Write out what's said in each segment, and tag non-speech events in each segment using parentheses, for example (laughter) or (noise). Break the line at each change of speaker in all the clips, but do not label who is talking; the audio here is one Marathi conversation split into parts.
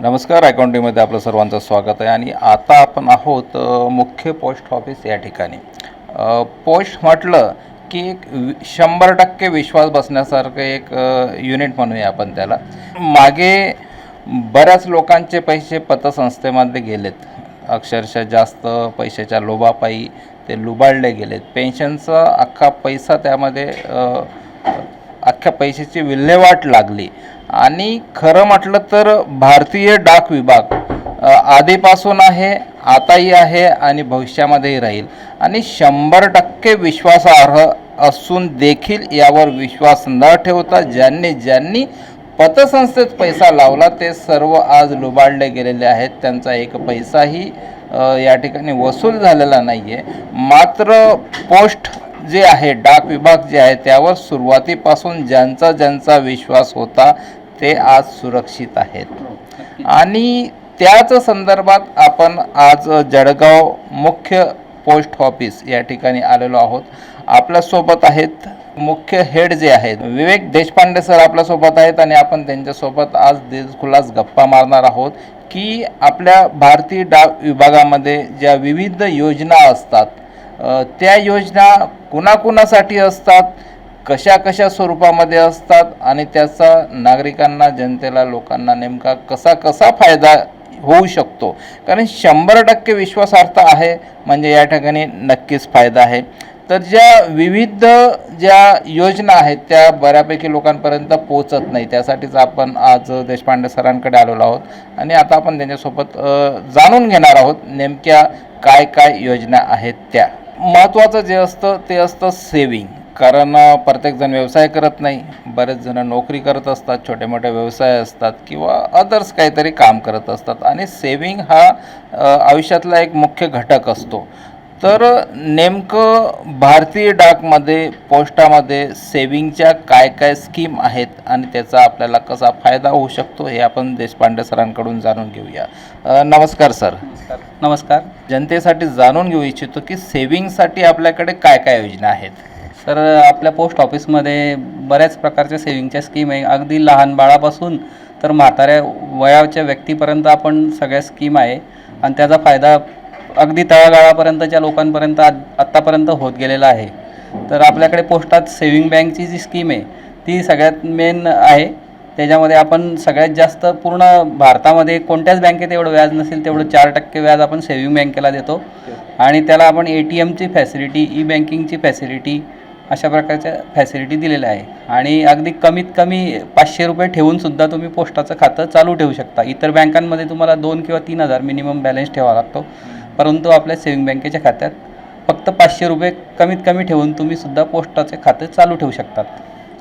नमस्कार अकाउंटिंगमध्ये आपलं सर्वांचं स्वागत आहे. आणि आता आपण आहोत मुख्य पोस्ट ऑफिस या ठिकाणी. पोस्ट म्हटलं की एक वि- शंभर टक्के विश्वास बसण्यासारखं एक युनिट म्हणूया आपण त्याला. मागे बऱ्याच लोकांचे पैसे पतसंस्थेमध्ये गेलेत. अक्षरशः जास्त पैशाच्या लोभापायी ते लुबाडले गेलेत. पेन्शनचा अख्खा पैसा त्यामध्ये अख्ख्या पैशाची विल्हेवाट लागली. आणि खरं म्हटलं तर भारतीय डाक विभाग आधीपासून आहे आताही आहे आणि भविष्यामध्येही राहील. आणि शंभर टक्के विश्वासार्ह असून देखील यावर विश्वास न ठेवता ज्यांनी ज्यांनी पतसंस्थेत पैसा लावला ते सर्व आज लुबाडले गेलेले आहेत. त्यांचा एक पैसाही या ठिकाणी वसूल झालेला नाही आहे मात्र पोस्ट जे आहे डाक विभाग जे आहे त्यावर सुरुवातीपासून ज्यांचा ज्यांचा विश्वास होता ते आज सुरक्षित आहेत. आणि त्याच संदर्भात आपण आज जळगाव मुख्य पोस्ट ऑफिस या ठिकाणी आलेलो आहोत. आपल्यासोबत आहेत मुख्य हेड जे आहेत विवेक देशपांडे सर आपल्यासोबत आहेत आणि आपण त्यांच्यासोबत आज दिलखुलास गप्पा मारणार आहोत की आपल्या भारतीय डाक विभागामध्ये ज्या विविध योजना असतात त्या योजना कुणाकुणासाठी असतात? कशा कशा स्वरूपामध्ये असतात? आणि त्याचा नागरिकांना जनतेला लोकांना नेमका कसा कसा फायदा होऊ शकतो? कारण शंभर टक्के विश्वासार्थ आहे म्हणजे या ठिकाणी नक्कीच फायदा आहे. तर ज्या विविध ज्या योजना आहेत त्या बऱ्यापैकी लोकांपर्यंत पोचत नाही. त्यासाठीच आपण आज देशपांडे सरांकडे आलेलो आहोत. आणि आता आपण त्यांच्यासोबत जाणून घेणार आहोत नेमक्या काय काय योजना आहेत त्या. महत्त्वाचं जे असतं ते असतं सेविंग कारण प्रत्येकजण व्यवसाय करत नाही. बरेच जण नोकरी करत असतात छोटे मोठे व्यवसाय असतात किंवा अदर्स काहीतरी काम करत असतात. आणि सेविंग हा आयुष्यातला एक मुख्य घटक असतो. तर नेमकं भारतीय डाकमध्ये पोस्टामध्ये सेविंगच्या काय काय स्कीम आहेत आणि त्याचा आपल्याला कसा फायदा होऊ शकतो हे आपण देशपांडे सरांकडून जाणून घेऊया. नमस्कार सर.
नमस्कार.
जनतेसाठी जाणून घेऊ इच्छितो की सेविंगसाठी आपल्याकडे काय काय योजना आहेत?
सर आपल्या पोस्ट ऑफिसमध्ये बऱ्याच प्रकारच्या सेविंगच्या स्कीम आहे. अगदी लहान बाळापासून तर म्हाताऱ्या वयाच्या व्यक्तीपर्यंत आपण सगळ्या स्कीम आहे. आणि त्याचा फायदा अगदी तळागाळापर्यंतच्या लोकांपर्यंत आत्तापर्यंत होत गेलेला आहे. तर आपल्याकडे पोस्टात सेविंग बँकची जी स्कीम आहे ती सगळ्यात मेन आहे. त्याच्यामध्ये आपण सगळ्यात जास्त पूर्ण भारतामध्ये कोणत्याच बँकेत एवढं व्याज नसेल तेवढं चार टक्के व्याज आपण सेविंग बँकेला देतो. आणि त्याला आपण ए टी एमची फॅसिलिटी ई बँकिंगची फॅसिलिटी अशा प्रकारच्या फॅसिलिटी दिलेल्या आहे. आणि अगदी कमीत कमी पाचशे रुपये ठेवूनसुद्धा तुम्ही पोस्टाचं खातं चालू ठेवू शकता. इतर बँकांमध्ये तुम्हाला दोन किंवा तीन हजार मिनिमम बॅलन्स ठेवावा लागतो. परंतु आपल्या सेविंग बँकेच्या खात्यात फक्त पाचशे रुपये कमीत कमी ठेवून तुम्ही सुद्धा पोस्टाचे खाते चालू ठेवू शकतात.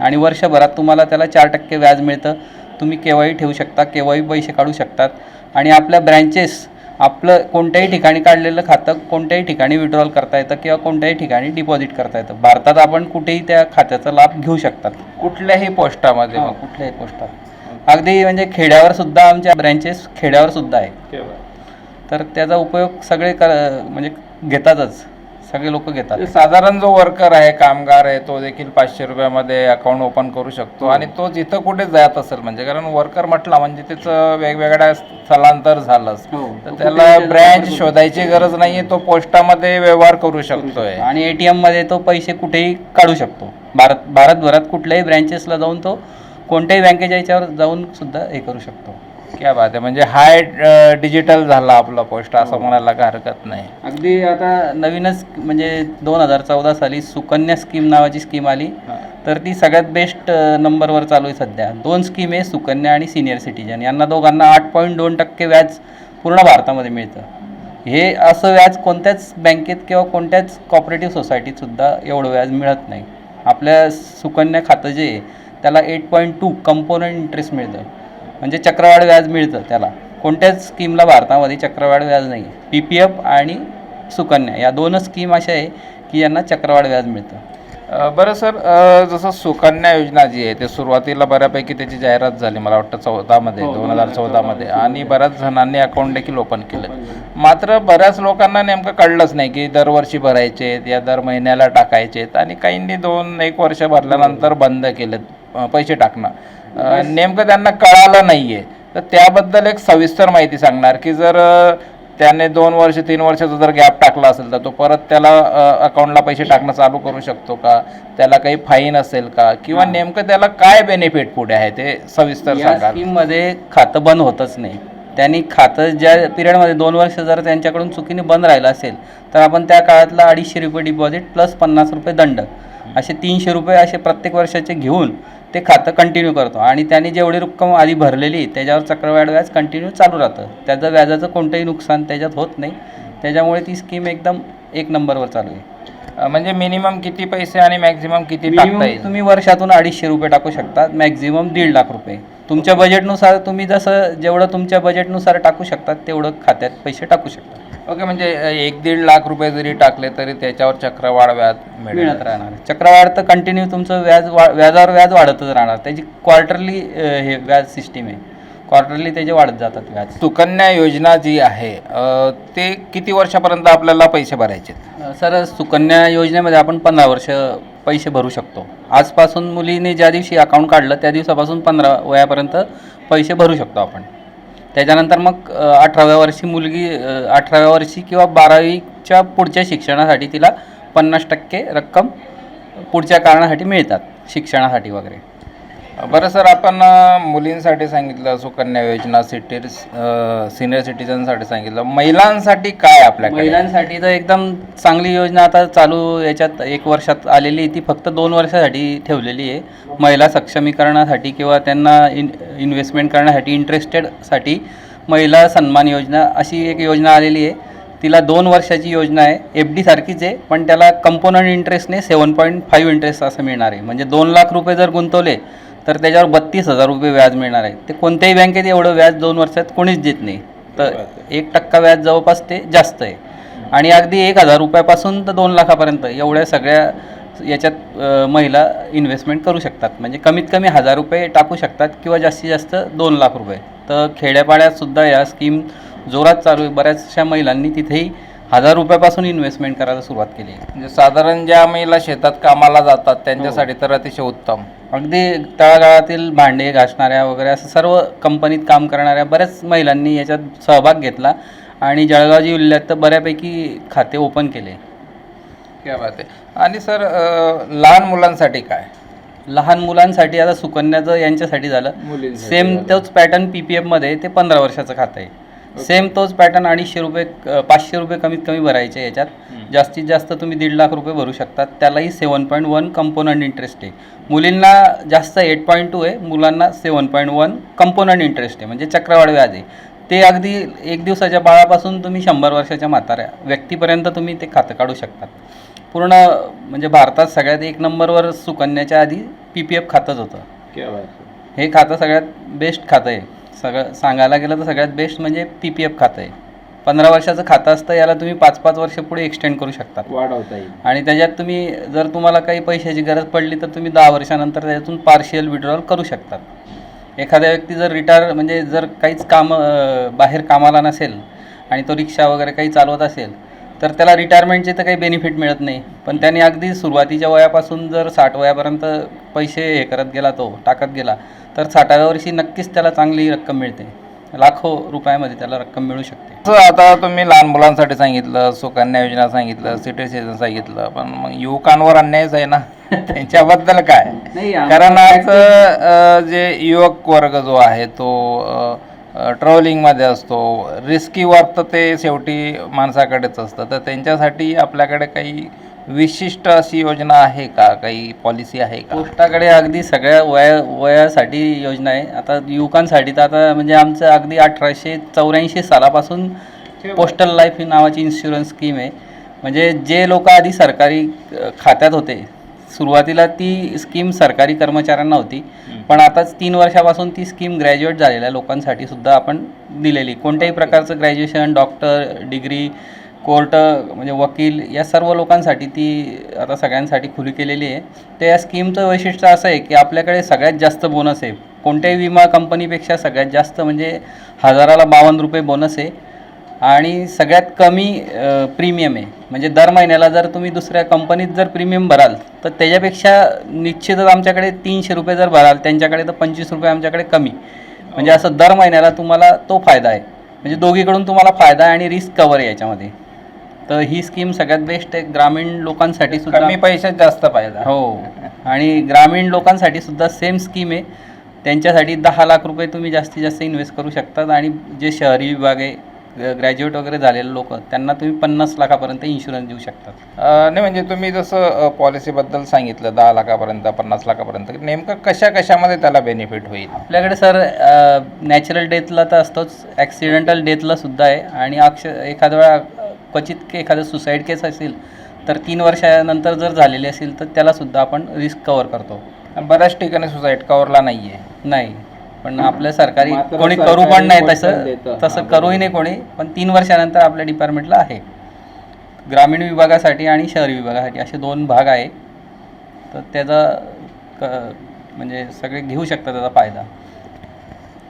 आणि वर्षभरात तुम्हाला त्याला चार टक्के व्याज मिळतं. तुम्ही केव्हाही ठेवू शकता केव्हाही पैसे काढू शकतात. आणि आपल्या ब्रँचेस आपलं कोणत्याही ठिकाणी काढलेलं खातं कोणत्याही ठिकाणी विड्रॉल करता येतं किंवा कोणत्याही ठिकाणी डिपॉझिट करता येतं. भारतात आपण कुठेही त्या खात्याचा लाभ घेऊ शकतात.
कुठल्याही पोस्टामध्ये
कुठल्याही पोस्टात. अगदी म्हणजे खेड्यावर सुद्धा आमच्या ब्रँचेस खेड्यावर सुद्धा आहे. तर त्याचा उपयोग सगळे कर म्हणजे घेतातच. सगळे लोक घेतात.
साधारण जो वर्कर आहे कामगार आहे तो देखील पाचशे रुपयामध्ये अकाउंट ओपन करू शकतो आणि तो जिथं कुठे जात असेल म्हणजे कारण वर्कर म्हटला म्हणजे त्याचं वेगवेगळ्या स्थलांतर झालंच. तर त्याला ब्रँच शोधायची गरज नाहीये तो पोस्टामध्ये व्यवहार करू शकतोय.
आणि ए टी एममध्ये तो पैसे कुठेही काढू शकतो. भारत भारतभरात कुठल्याही ब्रँचेसला जाऊन तो कोणत्याही बँकेच्या याच्यावर जाऊन सुद्धा हे करू शकतो.
क्या बात आहे म्हणजे हाय डिजिटल झाला आपला पोस्ट असं म्हणायला काही हरकत नाही.
अगदी आता नवीनच म्हणजे दोन हजार चौदा साली सुकन्या स्कीम नावाची स्कीम आली. तर ती सगळ्यात बेस्ट नंबरवर चालू आहे सध्या. दोन स्कीम आहे सुकन्या आणि सिनियर सिटीजन यांना दोघांना आठ पॉईंट दोन टक्के व्याज पूर्ण भारतामध्ये मिळतं. हे असं व्याज कोणत्याच बँकेत किंवा कोणत्याच कॉपरेटिव्ह सोसायटीतसुद्धा एवढं व्याज मिळत नाही. आपल्या सुकन्या खातं जे आहे त्याला eight point two component interest मिळतं. म्हणजे चक्रवाढ व्याज मिळतं त्याला. कोणत्याच स्कीमला भारतामध्ये चक्रवाढ व्याज नाही पी पी एफ आणि सुकन्या या दोनच स्कीम अशा आहे की यांना चक्रवाढ व्याज मिळतं.
बरं सर जसं सुकन्या योजना जी आहे ते सुरुवातीला बऱ्यापैकी त्याची जाहिरात झाली मला वाटतं चौदामध्ये दोन हजार चौदामध्ये. आणि बऱ्याच जणांनी अकाउंट देखील ओपन केलं. मात्र बऱ्याच लोकांना नेमकं कळलंच नाही की दरवर्षी भरायचे आहेत या दर महिन्याला टाकायचे आहेत. आणि काहींनी दोन एक वर्ष भरल्यानंतर बंद केलेत अ, पैसे टाकणं. नेमकं त्यांना कळालं नाही आहे तर त्याबद्दल एक सविस्तर माहिती सांगणार की जर त्याने दोन वर्ष तीन वर्षाचा जर गॅप टाकला असेल तर तो परत त्याला अकाउंटला पैसे टाकणं चालू करू शकतो का? त्याला काही फाईन असेल का? किंवा नेमकं त्याला काय बेनिफिट पुढे आहे ते सविस्तर
या
सांगा
स्कीममध्ये खातं बंद होतच नाही. त्यांनी खातं ज्या पिरियडमध्ये दोन वर्ष जर त्यांच्याकडून चुकीने बंद राहिलं असेल तर आपण त्या काळातला अडीचशे रुपये डिपॉझिट प्लस पन्नास रुपये दंड. असे तीनशे रुपये असे प्रत्येक वर्षाचे घेऊन ते खातं कंटिन्यू करतो. आणि त्यांनी जेवढी रक्कम आधी भरलेली त्याच्यावर चक्रवाढ व्याज कंटिन्यू चालू राहतं. त्याचं व्याजाचं कोणतंही नुकसान त्याच्यात होत नाही. त्याच्यामुळे ती स्कीम एकदम एक नंबरवर चालू आहे.
म्हणजे मिनिमम किती पैसे आणि मॅक्झिमम किती टाकता येईल?
तुम्ही वर्षातून अडीचशे रुपये टाकू शकता मॅक्झिमम दीड लाख रुपये. तुमच्या बजेटनुसार तुम्ही जसं जेवढं तुमच्या बजेटनुसार टाकू शकतात तेवढं खात्यात पैसे टाकू शकता.
ओके म्हणजे एक दीड लाख रुपये जरी टाकले तरी त्याच्यावर चक्रवाढ व्याज
मिळत राहणार. चक्रवाढ तर कंटिन्यू तुमचं व्याज वा व्याजावर व्याज वाढतच राहणार. त्याची क्वार्टरली हे व्याज सिस्टीम आहे. क्वार्टरली त्याचे वाढत जातात व्याज.
सुकन्या योजना जी आहे अ, ते किती वर्षापर्यंत आपल्याला पैसे भरायचे
सर सुकन्या योजनेमध्ये आपण पंधरा वर्ष पैसे भरू शकतो. आजपासून मुलीने ज्या दिवशी अकाउंट काढलं त्या दिवसापासून पंधरा वयापर्यंत पैसे भरू शकतो आपण. त्याच्यानंतर मग अठराव्या वर्षी मुलगी अठराव्या वर्षी किंवा बारावीच्या पुढच्या शिक्षणासाठी तिला पन्नास टक्के रक्कम पुढच्या कारणासाठी मिळतात शिक्षणासाठी वगैरे.
बरं सर आपण मुलींसाठी सांगितलं सुकन्या योजना सिटी सिनियर सिटीजनसाठी सांगितलं. महिलांसाठी काय आपल्या
महिलांसाठी तर एकदम चांगली योजना आता चालू याच्यात एक वर्षात आलेली आहे. ती फक्त दोन वर्षासाठी ठेवलेली आहे. महिला सक्षमीकरणासाठी किंवा त्यांना इन इन्व्हेस्टमेंट करण्यासाठी इंटरेस्टेडसाठी महिला सन्मान योजना अशी एक योजना आलेली आहे. तिला दोन वर्षाची योजना आहे. एफ डी सारखीच आहे पण त्याला कंपोनंट इंटरेस्टने सेवन पॉईंट फाईव्ह इंटरेस्ट असं मिळणार आहे. म्हणजे दोन लाख रुपये जर गुंतवले तर त्याच्यावर बत्तीस हजार रुपये व्याज मिळणार आहे. ते कोणत्याही बँकेत एवढं व्याज दोन वर्षात कोणीच देत नाही. तर एक टक्का व्याज जवळपास ते जास्त आहे. आणि अगदी एक हजार रुपयापासून तर दोन लाखापर्यंत एवढ्या सगळ्या याच्यात महिला इन्व्हेस्टमेंट करू शकतात. म्हणजे कमीत कमी हजार रुपये टाकू शकतात किंवा जास्तीत जास्त दोन लाख रुपये. तर खेड्यापाड्यात सुद्धा या स्कीम जोरात चालू आहे. बऱ्याचशा महिलांनी तिथेही हजार रुपयापासून इन्व्हेस्टमेंट करायला सुरुवात केली आहे.
म्हणजे साधारण ज्या महिला शेतात कामाला जातात त्यांच्यासाठी तर अतिशय उत्तम.
अगदी तळागाळातील भांडे घासणाऱ्या वगैरे असं सर्व कंपनीत काम करणाऱ्या बऱ्याच महिलांनी याच्यात सहभाग घेतला आणि जळगाव जिल्ह्यात तर बऱ्यापैकी खाते ओपन केले.
क्या बात आहे. आणि सर लहान मुलांसाठी काय?
लहान मुलांसाठी आता सुकन्याचं यांच्यासाठी झालं. सेम तोच पॅटर्न पी पी एफमध्ये ते पंधरा वर्षाचं खातं आहे सेम तोच पॅटर्न अडीचशे रुपये पाचशे रुपये कमीत कमी भरायचे याच्यात. जास्तीत जास्त तुम्ही दीड लाख रुपये भरू शकतात. त्यालाही seven point one component interest आहे. मुलींना जास्त एट पॉईंट टू आहे मुलांना seven point one component interest आहे. म्हणजे चक्रवाढ व्याज आहे. ते अगदी एक दिवसाच्या बाळापासून तुम्ही शंभर वर्षाच्या म्हाताऱ्या व्यक्तीपर्यंत तुम्ही ते खातं काढू शकतात. पूर्ण म्हणजे भारतात सगळ्यात एक नंबरवर सुकन्याच्या आधी पी पी एफ खातंच होतं. हे. खातं सगळ्यात बेस्ट खातं आहे. सगळं सांगायला गेलं तर सगळ्यात बेस्ट म्हणजे पी पी एफ खातं आहे. पंधरा वर्षाचं खातं असतं याला तुम्ही पाच पाच वर्ष पुढे एक्सटेंड करू शकता
वाढवता येईल.
आणि त्याच्यात तुम्ही जर तुम्हाला काही पैशाची गरज पडली तर तुम्ही दहा वर्षानंतर त्याच्यातून पार्शियल विड्रॉल करू शकतात. एखाद्या व्यक्ती जर रिटायर म्हणजे जर काहीच काम बाहेर कामाला नसेल आणि तो रिक्षा वगैरे काही चालवत असेल तर त्याला रिटायरमेंटचे तर काही बेनिफिट मिळत नाही. पण त्याने अगदी सुरुवातीच्या वयापासून जर साठ वयापर्यंत पैसे हे करत गेला तो टाकत गेला तर साठाव्या वर्षी नक्कीच त्याला चांगली रक्कम मिळते. लाखो रुपयामध्ये त्याला रक्कम मिळू शकते.
आता तुम्ही लहान मुलांसाठी सांगितलं सुकन्या योजना सांगितलं सिटी सिटीजन सांगितलं पण मग युवकांवर अन्यायच आहे ना? (laughs) त्यांच्याबद्दल काय?
नाही
कारण आज जे युवक वर्ग जो आहे तो ट्रॅव्हलिंगमध्ये असतो रिस्की वर्क तर ते शेवटी माणसाकडेच असतं. तर त्यांच्यासाठी आपल्याकडे काही विशिष्ट अशी योजना आहे का? काही पॉलिसी आहे का?
पोस्टाकडे अगदी सगळ्या वया वयासाठी योजना आहे. आता युवकांसाठी तर आता म्हणजे आमचं अगदी अठराशे चौऱ्याऐंशी सालापासून पोस्टल लाईफ ही नावाची इन्शुरन्स स्कीम आहे. म्हणजे जे लोक आधी सरकारी खात्यात होते सुरुवातीला ती स्कीम सरकारी कर्मचाऱ्यांना होती. पण आताच तीन वर्षापासून ती स्कीम ग्रॅज्युएट झालेल्या लोकांसाठी सुद्धा आपण दिलेली. कोणत्याही प्रकारचं ग्रॅज्युएशन डॉक्टर डिग्री कोर्ट म्हणजे वकील या सर्व लोकांसाठी ती आता सगळ्यांसाठी खुली केलेली आहे. तर या स्कीमचं वैशिष्ट्य असं आहे की आपल्याकडे सगळ्यात जास्त बोनस आहे. कोणत्याही विमा कंपनीपेक्षा सगळ्यात जास्त म्हणजे हजाराला बावन्न रुपये बोनस आहे. आणि सगळ्यात कमी प्रीमियम आहे. म्हणजे दर महिन्याला जर तुम्ही दुसऱ्या कंपनीत जर प्रीमियम भराल तर त्याच्यापेक्षा निश्चितच आमच्याकडे तीनशे रुपये जर भराल त्यांच्याकडे तर पंचवीस रुपये आमच्याकडे कमी. म्हणजे असं दर महिन्याला तुम्हाला तो फायदा आहे. म्हणजे दोघीकडून तुम्हाला फायदा आहे आणि रिस्क कवर आहे याच्यामध्ये. तर ही स्कीम सगळ्यात बेस्ट आहे. ग्रामीण लोकांसाठी सुद्धा
कमी पैशात जास्त फायदा.
हो. आणि ग्रामीण लोकांसाठी सुद्धा सेम स्कीम आहे. त्यांच्यासाठी दहा लाख रुपये तुम्ही जास्तीत जास्त इन्व्हेस्ट करू शकतात. आणि जे शहरी विभाग आहे ग्रॅज्युएट वगैरे झालेले लोक त्यांना तुम्ही पन्नास लाखापर्यंत इन्शुरन्स देऊ शकतात
नाही म्हणजे तुम्ही जसं पॉलिसीबद्दल सांगितलं दहा लाखापर्यंत पन्नास लाखापर्यंत नेमकं कशा कशामध्ये त्याला बेनिफिट होईल?
आपल्याकडे सर नॅचरल डेथला तर असतोच ॲक्सिडेंटल डेथला सुद्धा आहे. आणि अक्ष एखाद्या वेळा क्वचित के एखादं सुसाईड केस असेल तर तीन वर्षानंतर जर झालेली असेल तर त्याला सुद्धा आपण रिस्क कवर करतो.
बऱ्याच ठिकाणी सुसाईड कवरला नाही आहे
नाही. पण आपल्या सरकारी
मात्र
कोणी करू पण नाही तसं
देतं.
तसं
हां,
करूही नाही कोणी पण तीन वर्षानंतर आपल्या डिपार्टमेंटला आहे. ग्रामीण विभागासाठी आणि शहरी विभागासाठी असे दोन भाग आहे. तर त्याचा क म्हणजे सगळे घेऊ शकतात त्याचा फायदा.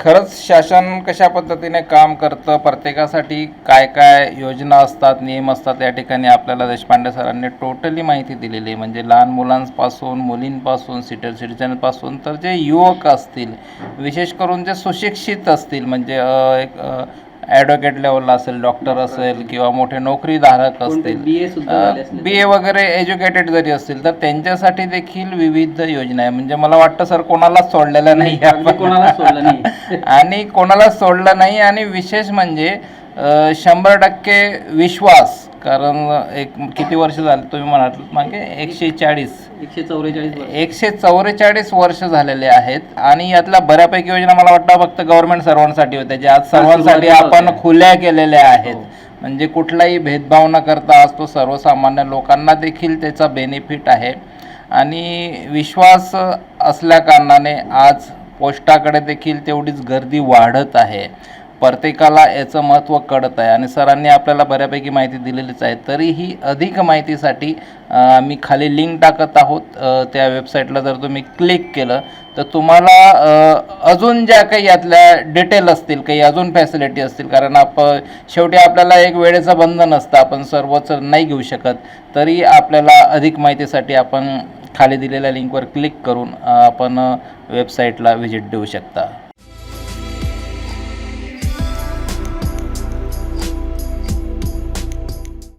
खरंच शासन कशा पद्धतीने काम करतं? प्रत्येकासाठी काय काय योजना असतात नियम असतात या ठिकाणी आपल्याला देशपांडे सरांनी टोटली माहिती दिलेली आहे. म्हणजे लहान मुलांपासून मुलींपासून सिटर सिटिझनपासून तर जे युवक असतील विशेष करून जे सुशिक्षित असतील म्हणजे एक ॲडव्होकेट लेवलला असेल डॉक्टर असेल किंवा मोठे नोकरीधारक असतील
बी ए
वगैरे एज्युकेटेड जरी असतील तर त्यांच्यासाठी देखील विविध योजना आहे. म्हणजे मला वाटतं सर कोणालाच सोडलेलं नाही (laughs) आणि कोणालाच सोडलं नाही आणि विशेष म्हणजे शंभर टक्के विश्वास. कारण एक किती वर्ष झाले तुम्ही म्हणाल मागे एकशे चाळीस.
एकशे चौवेचाळीस वर्ष.
एकशे चौवेचाळीस वर्ष झालेले आहेत आणि यातल्या बऱ्यापैकी योजना मला वाटतं फक्त गव्हर्नमेंट सर्वांसाठी होत्या. ज्या आज सर्वांसाठी आपण. खुल्या केलेल्या आहेत.
हो.
म्हणजे कुठलाही भेदभाव न करता आज तो सर्वसामान्य लोकांना देखील त्याचा बेनिफिट आहे. आणि विश्वास असल्या कारणाने आज पोस्टाकडे देखील तेवढीच गर्दी वाढत आहे. प्रत्येकाला याचं महत्त्व कळत आहे. आणि सरांनी आपल्याला बऱ्यापैकी माहिती दिलेलीच आहे. तरीही अधिक माहितीसाठी आम्ही खाली लिंक टाकत आहोत. त्या वेबसाईटला जर तुम्ही क्लिक केलं तर तुम्हाला अजून ज्या काही यातल्या डिटेल असतील काही अजून फॅसिलिटी असतील कारण आप शेवटी आपल्याला एक वेळेचं बंधन असतं. आपण सर्वच नाही घेऊ शकत. तरी आपल्याला अधिक माहितीसाठी आपण खाली दिलेल्या लिंकवर क्लिक करून आपण वेबसाईटला व्हिजिट देऊ शकता.